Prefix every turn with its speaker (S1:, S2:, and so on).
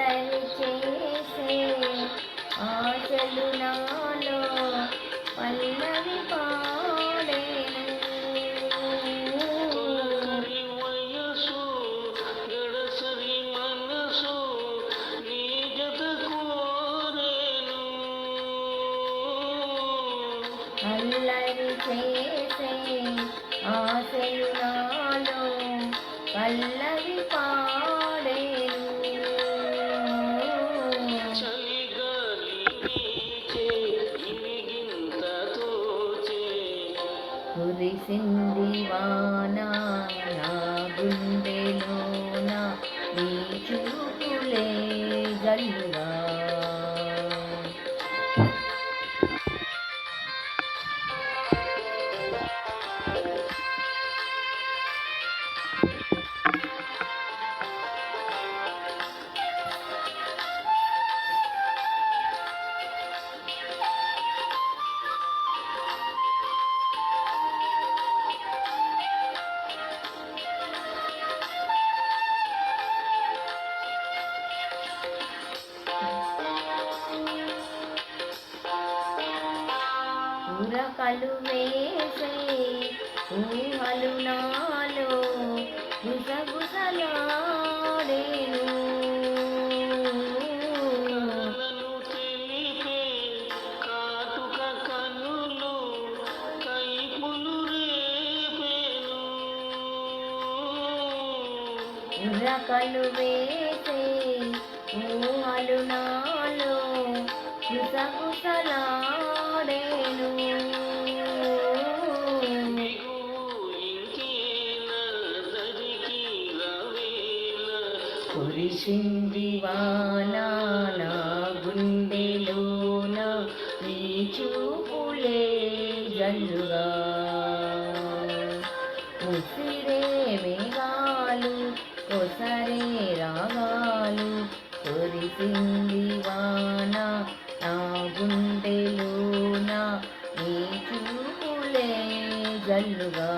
S1: పల్లవి చేసే ఆశలు నాలో పల్లవి పాడేను
S2: వయసు గడసరి మనసు నీ జత కోరేను.
S1: అల్లరి చేసే ఆశలు నాలో పల్లవి పాడేను కురిసింది వాన నా గుండెలోన నీ చూపులే జల్లుగా ఉరకలు వేసే ఊహలు నాలో గుసగుసలాడేను. ఉరకలు వేసే ఊహలు నాలో గుసగుసలాడేను కురిసింది వాన నా గుండెలోన నీ చూపులే జల్లుగా. ఉసిరే మేఘాలు కొసరే రాగాలు కురిసింది వాన నా గుండెలోన నీ చూపులే జల్లుగా.